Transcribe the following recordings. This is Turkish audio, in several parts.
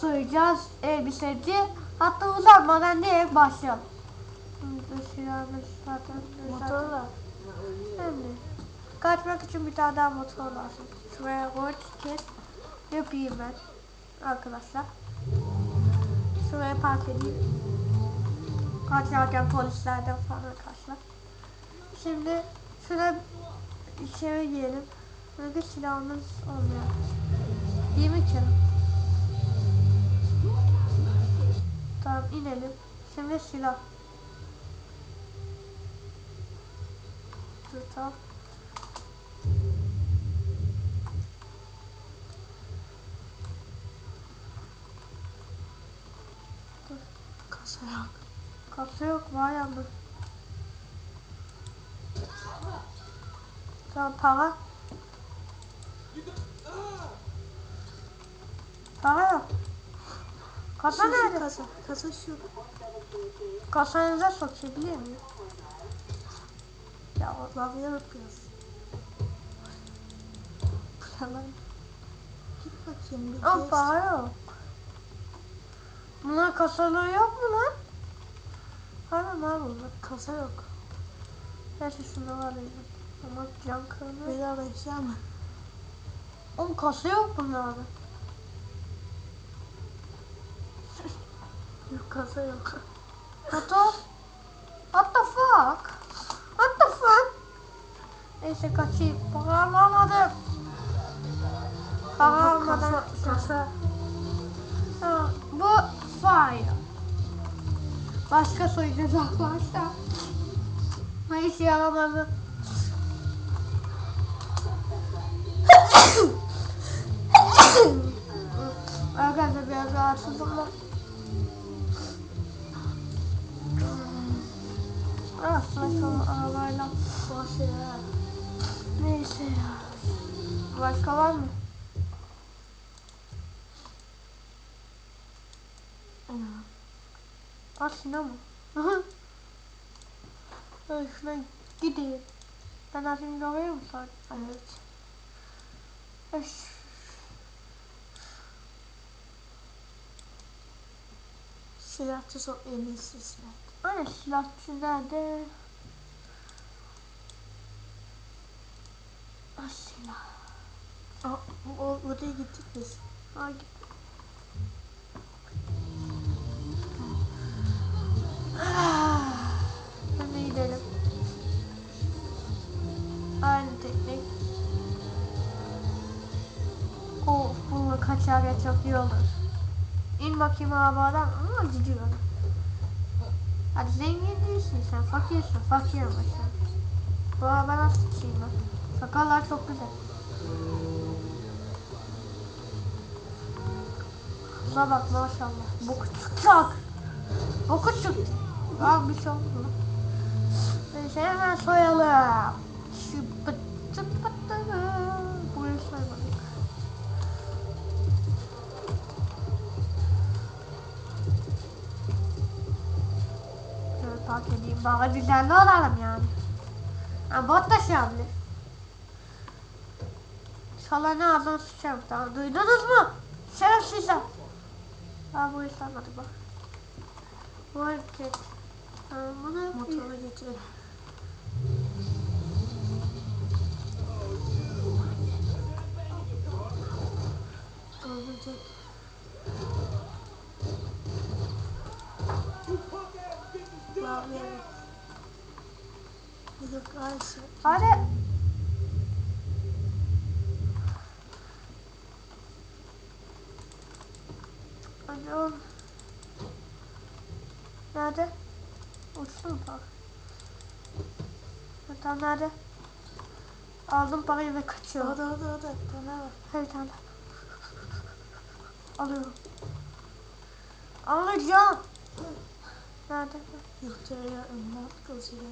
soyacağız elbiseci. Hatta uzatmadan direkt başlayalım. Motorla. Şimdi kaçmak için bir tane daha motor lazım. Şuraya koy kes. Yapayım ben. Arkadaşlar. Şuraya park edeyim. Kaçarken polislerden falan kaçmak. Şimdi şuna içeri girelim. Çünkü silahımız olmuyor. Değil mi ki? Tamam inelim. Şimdi silah. Dur tamam. Kasa yok. Kapsa yok var yalnız. Tamam para. Para yok. Kasa Şu, nerede? kasa. Kasa şu. Kasanıza sokabilir miyim? Ya lavya yapıyoruz. Falan. Git bakayım bir gez. para yok. Bunlar kasaları yok mu lan? Para abi bunlar? Kasa yok. Gerçi şunları alayım. Ama can kırmızı. Bedava eşya mı? Oğlum kasa yok bunlarda. Kasa yok. What the, what the fuck? What the fuck? Neyse kaçayım. Para almadım. Para almadan. Kasa. Ha, bu fire. Başka soyacağız arkadaşlar. Ne işe yaramadı. Arkadaşlar biraz rahatsızım Ah, saçma ya. Neyse ya. Başka var mı? Sinema. Hı. Ay şuna gideyim. Ben az önce oraya mı? Evet. Öş. Silahçı sok en iyisi silah. Hani silahçı nerede? Ah silah. Aa, o, oraya gittik biz. Ay git. Ah. Of bunu kaçarken çok iyi olur. İn bakayım arabadan. Aa gidiyor. Hadi zengin değilsin sen fakirsin fakir ama sen. Bu araba nasıl sıçayım ben? Sakallar çok güzel. Şuna bak maşallah. Boku çıkacak. Boku çık. Aa bir şey oldu? Neyse hemen soyalım. Şu Bana düzenli olalım yani. Ha, bot da şey yapıyor. Salonu ağzına sıçarım tamam. Duydunuz mu? Şerefsizler. Aa bu istemedi bak. Hareket. Ha, bunu Motoru getir. Öldürecek. Lavya yok. Hadi. Hadi oğlum. Nerede? Uçtu mu bak? Tamam nerede? Aldım parayı ve kaçıyorum. Orada orada orada. Tane var. Her tane. Alıyorum. Alacağım. Nerede? Victoria önden kılıcıyla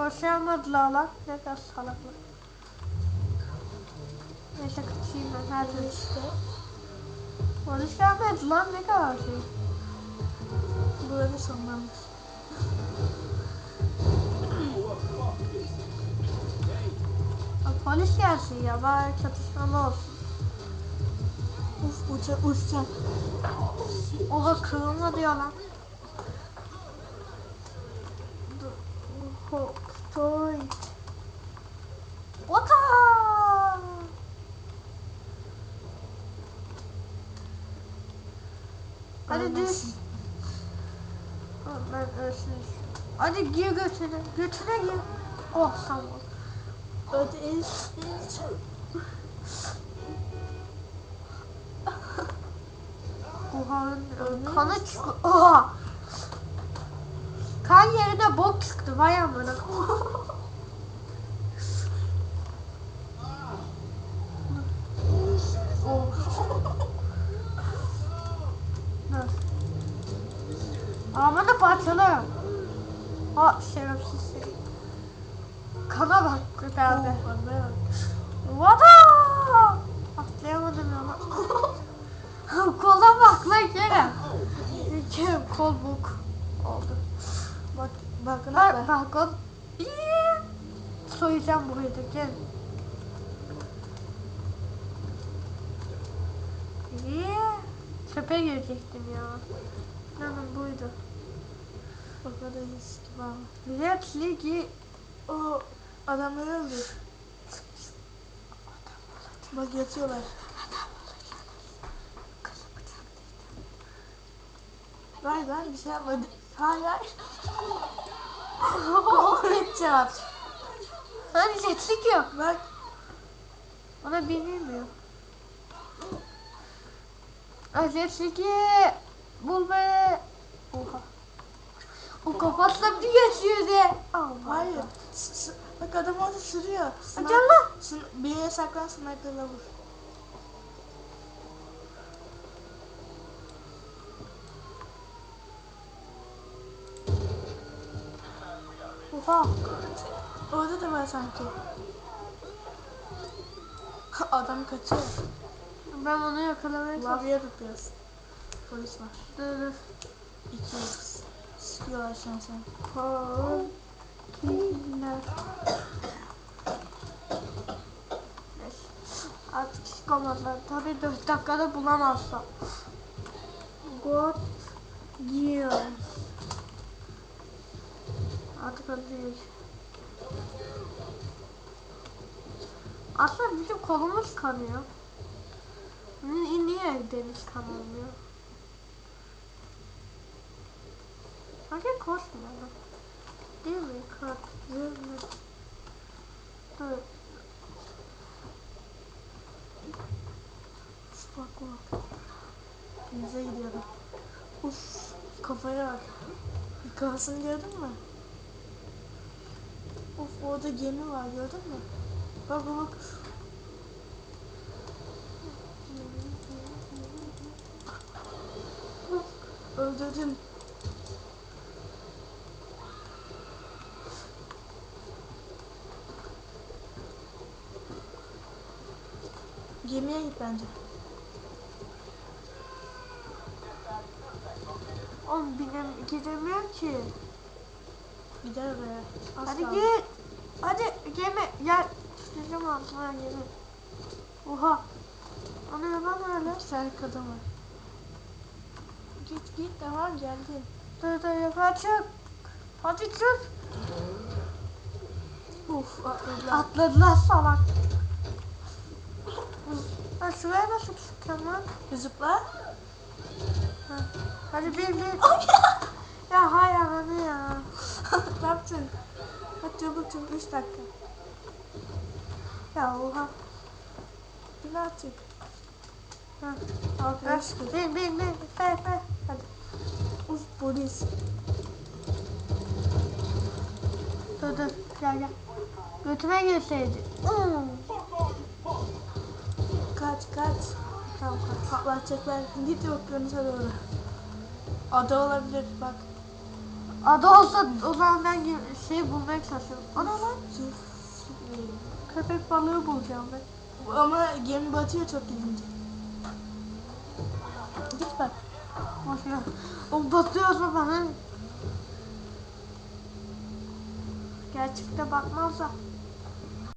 Koşamadılar lan. Ne kadar salaklar. Neyse kaçayım ben her türlü. İşte Polis gelmedi lan ne kadar şey. böyle sonlanmış. Polis gelsin ya bari çatışmalı olsun. Uf uça uçacağım. Oha kırılma diyor lan. Hadi düş. Ben ölsün. Hadi gir götüne. Götüne gir. Oh tamam. Öde el. Buharın kanı çıktı. Oha! Kan yerine bok çıktı. Vay amına. Oh. Dur. Arabanı parçalarım. Ha şerefsiz seni. Kana bak kurtardı. Bak. Vada! Atlayamadım ama. Kola bak lan Kerem. Kerem kol buk oldu. Bak bakın Bak bak. bak kol. Soyacağım burayı da gel. Çöpe girecektim ya. Hemen buydu. Eski var. Millet ligi O adamları öldü. Bak yatıyorlar. Hayır ben bir şey yapmadım. Hayır hayır. headshot. Hani jetlik yok. Bak Ona binilmiyor. Jetlik'i bul be. O kafasına bir geçiyor de. Hayır. S- s- bak adam orada sürüyor. Hadi Allah. Sın- bir yere saklan sniper'la vur. Oha. Orada da var sanki. Adam kaçıyor. Ben onu yakalamaya çalışıyorum. Lavya tutuyoruz. Polis var. Dur dur. İki X. Kol. Killer. Neyse. Artık çıkamadılar. Tabii 4 dakikada bulamazsam. God Gear. Artık öldürüyoruz. Aslında bizim kolumuz kanıyor. Ni- Niye deniz kan olmuyor? Sanki koşmuyor lan. Değil mi? Uf bak bak. Denize gidiyorum. Uf kafaya bak. Kafasını gördün mü? Uf orada gemi var gördün mü? Bak bak. Öldürdüm. Gemiye git bence. Oğlum binem, gidemiyorum ki. Gider oraya. Az Hadi kaldı. git. Hadi gemi. Gel. Sıkacağım altına gemi. Oha. Onu yalan öyle. Kadın var. Git git tamam geldim. Dur dur yukarı çık. Hadi çık. Uf atladılar. Atladılar salak. Ben şuraya nasıl çıkacağım lan? Zıpla. Hadi bir bir. ya hay ananı ya. ne yaptın? Hadi çabuk çabuk 3 dakika. Ya oha. Bir artık. Ha. Arkadaş kız. Bin bin bin. Fe fe. Hadi. Uf polis. Dur dur. Gel gel. Götüme girseydi. Hmm. Kaç kaç. Tamam kaç. Patlatacaklar. Git okyanusa doğru. Ada olabilir bak. Adı olsa o zaman ben şey bulmaya çalışıyorum. Ana lan. Köpek balığı bulacağım ben. Ama gemi batıyor çok gidince. Git bak. Boş ver. O batıyorsa bana. Gerçekte bakmazsa.